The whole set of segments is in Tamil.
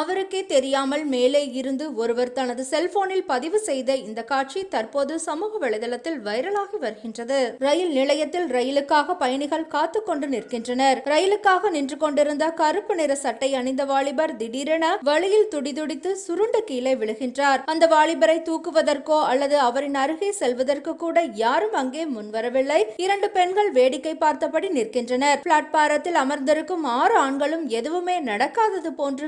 அவருக்கே தெரியாமல் மேலே இருந்து ஒருவர் தனது செல்போனில் பதிவு செய்த இந்த காட்சி தற்போது சமூக வலைதளத்தில் வைரலாகி வருகின்றது. ரயில் நிலையத்தில் ரயிலுக்காக பயணிகள் காத்து கொண்டு நிற்கின்றனர். ரயிலுக்காக நின்று கொண்டிருந்த கருப்பு நிற சட்டை அணிந்த வாலிபர் திடீரென வழியில் துடிதுடித்து சுருண்டு கீழே விழுகின்றார். அந்த வாலிபரை தூக்குவதற்கோ அல்லது அவரின் அருகே செல்வதற்கு கூட யாரும் அங்கே முன்வரவில்லை. இரண்டு பெண்கள் வேடிக்கை பார்த்தபடி நிற்கின்றனர். பிளாட்பாரத்தில் அமர்ந்திருக்கும் ஆறு ஆண்களும் எதுவுமே நடக்காதது போன்று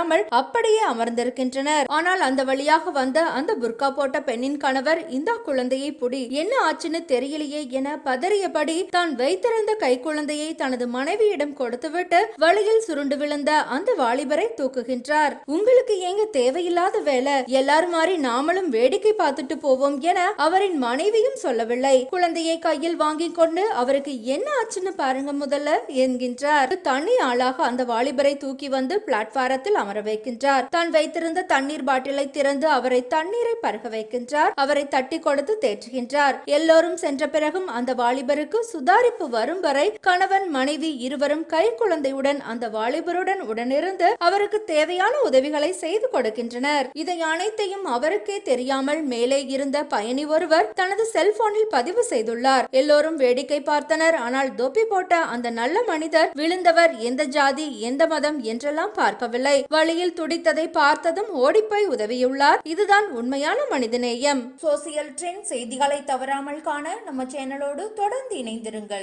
கண்டுகொள்ளாமல் அப்படியே அமர்ந்திருக்கின்றனர். ஆனால் அந்த வழியாக வந்த அந்த புர்கா போட்ட பெண்ணின் கணவர் இந்த குழந்தையை புடி என்ன ஆச்சுன்னு தெரியலையே என பதறியபடி தான் வைத்திருந்த கை குழந்தையை தனது மனைவியிடம் கொடுத்துவிட்டு வழியில் சுருண்டு விழுந்த அந்த வாலிபரை தூக்குகின்றார். உங்களுக்கு ஏங்க தேவையில்லாத வேலை? எல்லாரும் மாதிரி நாமளும் வேடிக்கை பார்த்துட்டு போவோம் என அவரின் மனைவியும் சொல்லவில்லை. குழந்தையை கையில் வாங்கி கொண்டு அவருக்கு என்ன ஆச்சுன்னு பாருங்க முதல்ல என்கின்றார். தனி ஆளாக அந்த வாலிபரை தூக்கி வந்து பிளாட்பாரத்தில் அமர வைக்கின்றார். தான் வைத்திருந்த தண்ணீர் பாட்டிலை திறந்து அவரை தண்ணீரை பருக வைக்கின்றார். அவரை தட்டி கொடுத்து தேற்றுகின்றார். எல்லோரும் சென்ற பிறகும் அந்த வாலிபருக்கு சுதாரிப்பு வரும் வரை கணவன் மனைவி இருவரும் கை குழந்தையுடன் அந்த வாலிபருடன் உடனிருந்து அவருக்கு தேவையான உதவிகளை செய்து கொடுக்கின்றனர். இதை அனைத்தையும் அவருக்கே தெரியாமல் மேலே இருந்த பயணி ஒருவர் தனது செல்போனில் பதிவு செய்துள்ளார். எல்லோரும் வேடிக்கை பார்த்தனர். ஆனால் தொப்பி போட்ட அந்த நல்ல மனிதர் விழுந்தவர் எந்த ஜாதி எந்த மதம் என்றெல்லாம் பார்க்கவில்லை. வழியில் துடித்ததை பார்த்ததும் ஓடிப்போய் உதவியுள்ளார். இதுதான் உண்மையான மனிதநேயம். சோசியல் ட்ரெண்ட் செய்திகளை தவறாமல் காண நம்ம சேனலோடு தொடர்ந்து இணைந்திருங்கள்.